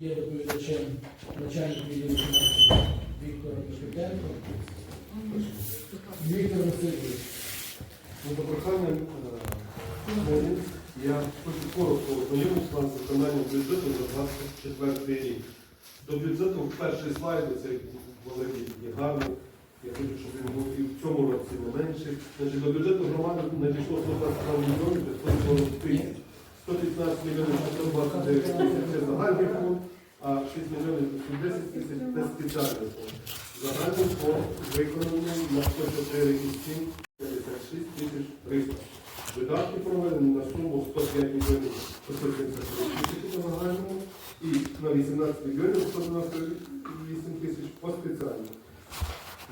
Є доповідачем начальник відділу Віктор Шевченко. Віктор Васильович. Ну, За проханням е, я хочу коротко ознайомитися вам з виконанням бюджету за 24 рік. До бюджету в перший слайд, цей великий і гарний. Я хочу, щоб він був і в цьому році не менший. Значить, до бюджету громади надійшло 122 мільйони 540 тисяч. 115 мільйонів 129 тисяч це загальний фонд, а 6 мільйонів 110 тисяч це спеціальний фонд. Загальний фонд виконаний на 104,7 56 тисяч 300. Видатки проведені на суму 105 мільйонів 673 тисячі на загальному і на 18 мільйонів 198 тисяч по спеціальному.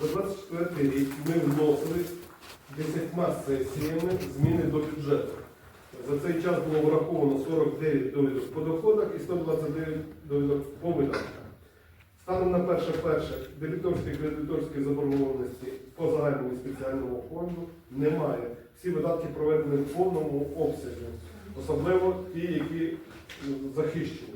За 24 рік ми вносили 10 сесіями зміни до бюджету. За цей час було враховано 49 довідок по доходах і 129 довідок по видатках. Станом на перше перше дебіторські і кредиторські заборгованості по загальному і спеціальному фонду немає. Всі видатки проведені в повному обсязі, особливо ті, які ну, захищені.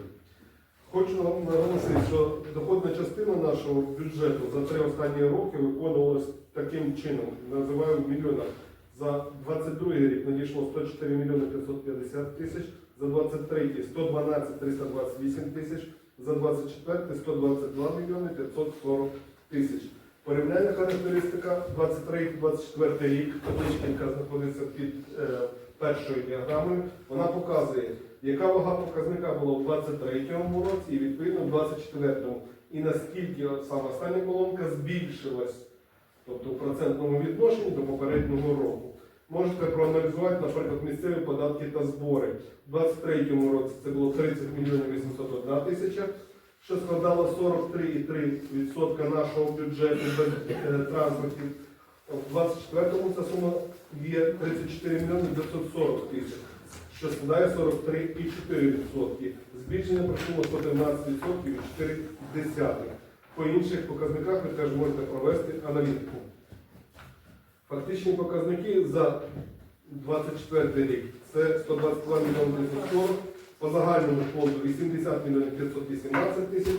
Хочу наголосити, що доходна частина нашого бюджету за три останні роки виконувалась таким чином, називаю в мільйонах. За 22 рік надійшло 104 мільйони 550 тисяч, за 23 112 328 тисяч, за 24 122 мільйони 540 тисяч. Порівняння характеристика 23-24 рік, табличка, яка знаходиться під е, першою діаграмою, вона показує, яка вага показника була в 23-му році і відповідно в 24-му. І наскільки саме остання колонка збільшилась, тобто в процентному відношенні до попереднього року. Можете проаналізувати, наприклад, місцеві податки та збори. У 23-му році це було 30 мільйонів 801 тисяча, що складало 43,3% нашого бюджету без е, транспортів. В 24-му ця сума є 34 мільйони 940 тисяч, що складає 43,4%. Збільшення пройшло 113% і 4 По інших показниках ви теж можете провести аналітику. Фактичні показники за 24 рік це 122 мільйони 940, по загальному фонду 80 мільйонів 518 тисяч,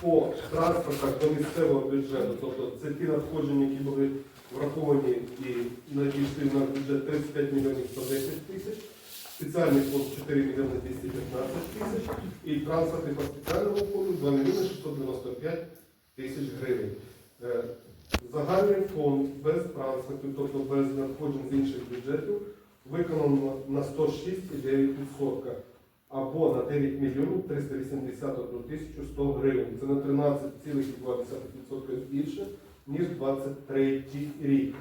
по транспортах до місцевого бюджету, тобто це ті надходження, які були враховані і надійшли на бюджет 35 мільйонів 110 тисяч, спеціальний фонд 4 мільйони 215 тисяч і транспортний по спеціальному фонду 2 мільйони 695 тисяч гривень. Е, Загальний фонд без транспорту, тобто без надходжень з інших бюджетів, виконано на 106,9% або на 9 мільйонів 381 тисячу 100 гривень. Це на 13,2% більше, ніж 23 рік.